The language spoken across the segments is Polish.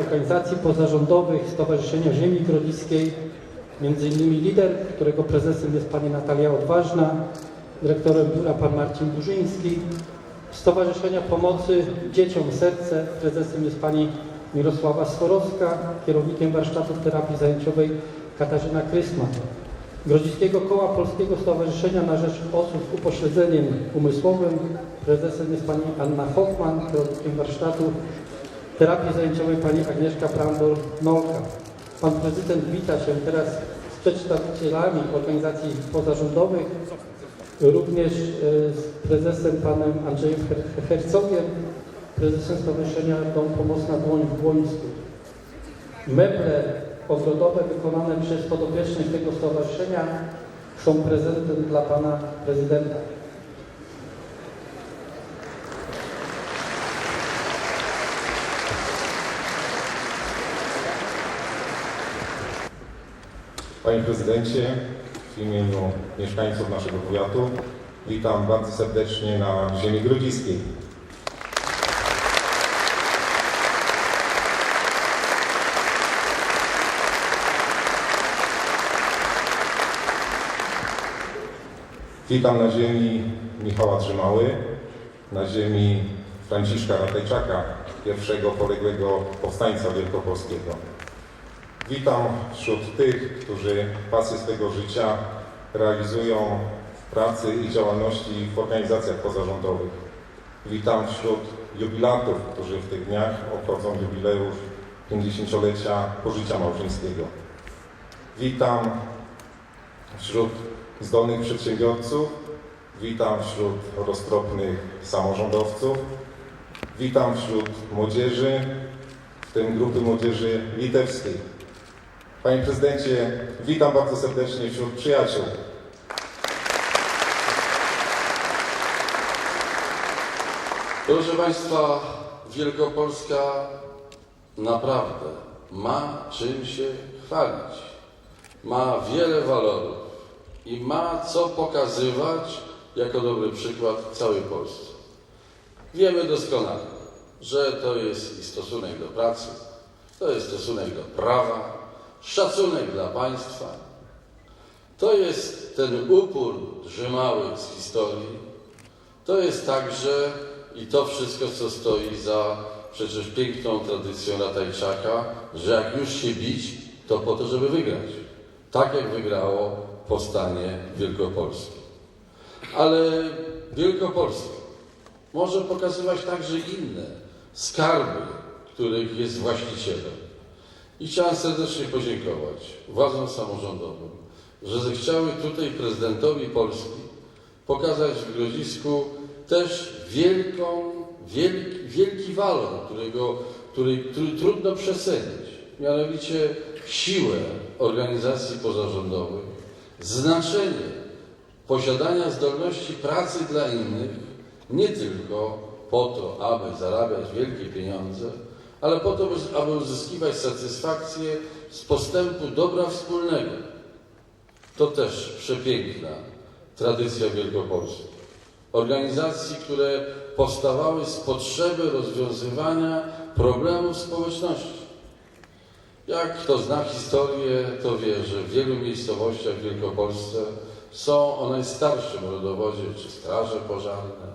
organizacji pozarządowych Stowarzyszenia Ziemi Grodziskiej, między innymi lider, którego prezesem jest pani Natalia Odważna, dyrektorem biura pan Marcin Burzyński, Stowarzyszenia Pomocy Dzieciom Serce, prezesem jest pani Mirosława Skorowska, kierownikiem warsztatów terapii zajęciowej Katarzyna Krysman. Grodziskiego Koła Polskiego Stowarzyszenia na Rzecz Osób z Upośledzeniem Umysłowym. Prezesem jest pani Anna Hoffman, kierownikiem warsztatu terapii zajęciowej pani Agnieszka Prandor-Nolka. Pan prezydent wita się teraz z przedstawicielami organizacji pozarządowych, również e, z prezesem panem Andrzejem Her- Hercogiem, prezesem Stowarzyszenia Dom Pomocna Dłoń w Błońsku. Meble ogrodowe wykonane przez podopiecznych tego stowarzyszenia są prezentem dla pana prezydenta. Panie Prezydencie, w imieniu mieszkańców naszego powiatu witam bardzo serdecznie na ziemi grodziskiej. Witam na ziemi Michała Drzymały, na ziemi Franciszka Ratajczaka, pierwszego poległego powstańca wielkopolskiego. Witam wśród tych, którzy pasję swego życia realizują w pracy i działalności w organizacjach pozarządowych. Witam wśród jubilatów, którzy w tych dniach obchodzą jubileusz 50-lecia pożycia małżeńskiego. Witam wśród zdolnych przedsiębiorców, witam wśród roztropnych samorządowców, witam wśród młodzieży, w tym grupy młodzieży litewskiej. Panie Prezydencie, witam bardzo serdecznie wśród przyjaciół. Proszę Państwa, Wielkopolska naprawdę ma czym się chwalić. Ma wiele walorów i ma co pokazywać jako dobry przykład całej Polsce. Wiemy doskonale, że to jest i stosunek do pracy, to jest stosunek do prawa, szacunek dla państwa. To jest ten upór drzymały z historii, to jest także i to wszystko, co stoi za przecież piękną tradycją Ratajczaka, że jak już się bić, to po to, żeby wygrać. Tak jak wygrało powstanie wielkopolskie. Ale Wielkopolska może pokazywać także inne skarby, których jest właścicielem. I chciałem serdecznie podziękować władzom samorządowym, że zechciały tutaj prezydentowi Polski pokazać w Grodzisku też wielką, wielki, wielki walor, którego, który, który trudno przecenić. Mianowicie siłę organizacji pozarządowych, znaczenie posiadania zdolności pracy dla innych, nie tylko po to, aby zarabiać wielkie pieniądze, ale po to, aby uzyskiwać satysfakcję z postępu dobra wspólnego. To też przepiękna tradycja Wielkopolskiej. Organizacji, które powstawały z potrzeby rozwiązywania problemów społeczności. Jak kto zna historię, to wie, że w wielu miejscowościach w Wielkopolsce są o najstarszym rodowodzie, czy straże pożarne,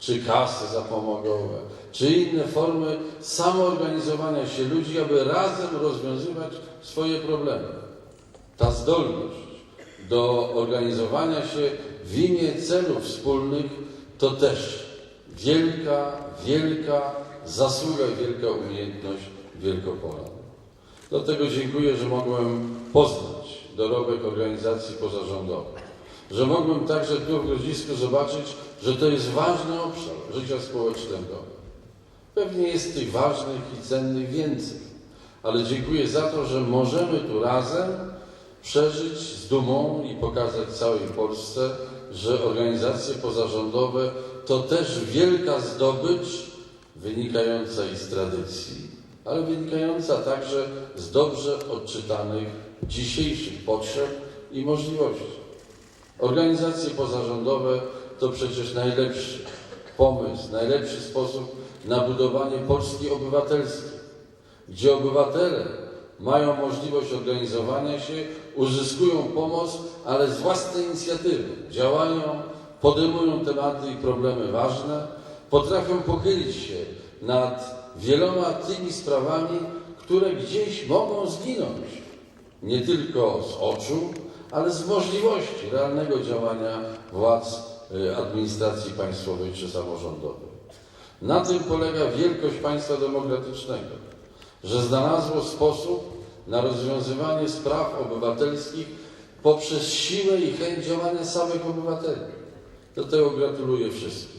czy kasy zapomogowe, czy inne formy samoorganizowania się ludzi, aby razem rozwiązywać swoje problemy. Ta zdolność do organizowania się w imię celów wspólnych to też wielka, wielka zasługa i wielka umiejętność Wielkopolan. Dlatego dziękuję, że mogłem poznać dorobek organizacji pozarządowych, że mogłem także tu w Grodzisku zobaczyć, że to jest ważny obszar życia społecznego. Pewnie jest tych ważnych i cennych więcej, ale dziękuję za to, że możemy tu razem przeżyć z dumą i pokazać całej Polsce, że organizacje pozarządowe to też wielka zdobycz wynikająca i z tradycji, ale wynikająca także z dobrze odczytanych dzisiejszych potrzeb i możliwości. Organizacje pozarządowe to przecież najlepszy pomysł, najlepszy sposób na budowanie Polski obywatelskiej. gdzie obywatele mają możliwość organizowania się, uzyskują pomoc, ale z własnej inicjatywy działają, podejmują tematy i problemy ważne, potrafią pochylić się nad wieloma tymi sprawami, które gdzieś mogą zginąć. Nie tylko z oczu, ale z możliwości realnego działania władz y, administracji państwowej czy samorządowej. Na tym polega wielkość państwa demokratycznego, że znalazło sposób na rozwiązywanie spraw obywatelskich poprzez siłę i chęć działania samych obywateli. Do tego gratuluję wszystkim.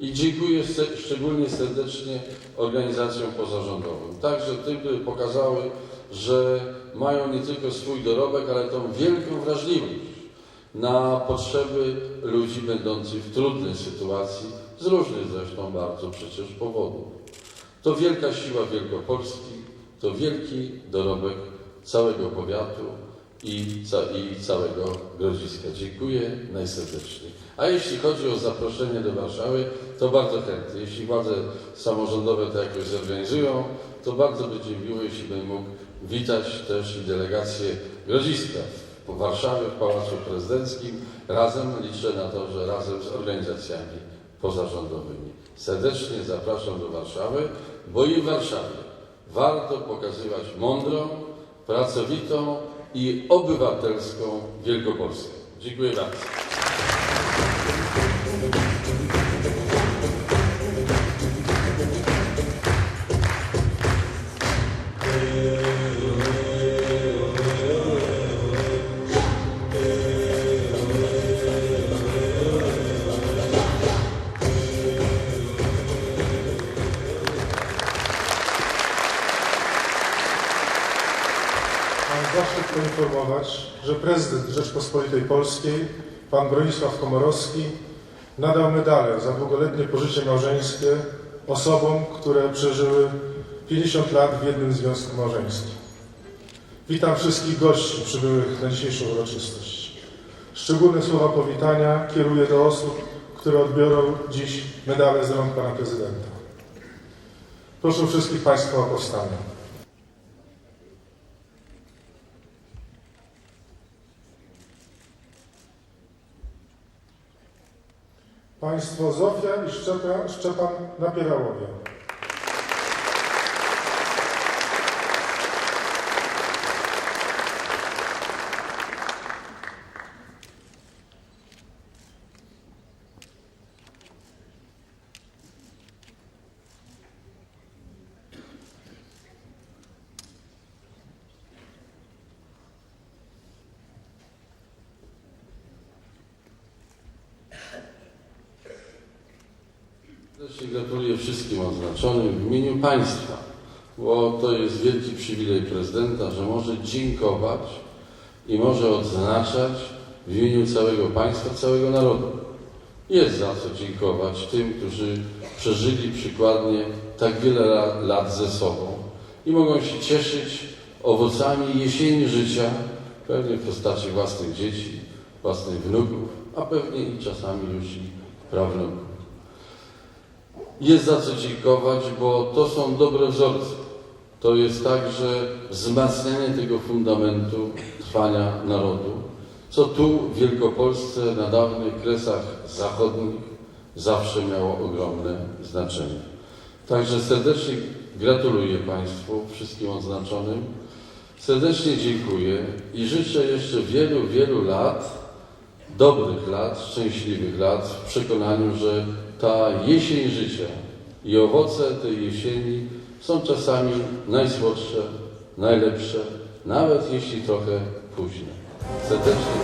I dziękuję szczególnie serdecznie organizacjom pozarządowym, także tym, które pokazały, że mają nie tylko swój dorobek, ale tą wielką wrażliwość na potrzeby ludzi będących w trudnej sytuacji, z różnych zresztą bardzo przecież powodów. To wielka siła Wielkopolski, to wielki dorobek całego powiatu i, ca i całego Grodziska. Dziękuję najserdeczniej. A jeśli chodzi o zaproszenie do Warszawy, to bardzo chętnie. Jeśli władze samorządowe to jakoś zorganizują, to bardzo będzie miło, jeśli bym mógł witać też i delegację Grodziska w Warszawie, w Pałacu Prezydenckim. Razem liczę na to, że razem z organizacjami pozarządowymi. Serdecznie zapraszam do Warszawy, bo i w Warszawie warto pokazywać mądrą, pracowitą i obywatelską Wielkopolskę. Dziękuję bardzo. Że prezydent Rzeczpospolitej Polskiej, pan Bronisław Komorowski, nadał medale za długoletnie pożycie małżeńskie osobom, które przeżyły 50 lat w jednym związku małżeńskim. Witam wszystkich gości przybyłych na dzisiejszą uroczystość. Szczególne słowa powitania kieruję do osób, które odbiorą dziś medale z rąk pana prezydenta. Proszę wszystkich Państwa o powstanie. Państwo Zofia i Szczepan, Napierałowie. Serdecznie gratuluję wszystkim odznaczonym w imieniu Państwa, bo to jest wielki przywilej prezydenta, że może dziękować i może odznaczać w imieniu całego państwa, całego narodu. Jest za co dziękować tym, którzy przeżyli przykładnie tak wiele la- lat ze sobą i mogą się cieszyć owocami jesieni życia, pewnie w postaci własnych dzieci, własnych wnuków, a pewnie i czasami już i prawnuków. Jest za co dziękować, bo to są dobre wzorce. To jest także wzmacnianie tego fundamentu trwania narodu, co tu w Wielkopolsce na dawnych kresach zachodnich zawsze miało ogromne znaczenie. Także serdecznie gratuluję Państwu, wszystkim odznaczonym. Serdecznie dziękuję i życzę jeszcze wielu, wielu lat, dobrych lat, szczęśliwych lat w przekonaniu, że ta jesień życia i owoce tej jesieni są czasami najsłodsze, najlepsze, nawet jeśli trochę późne. Serdecznie.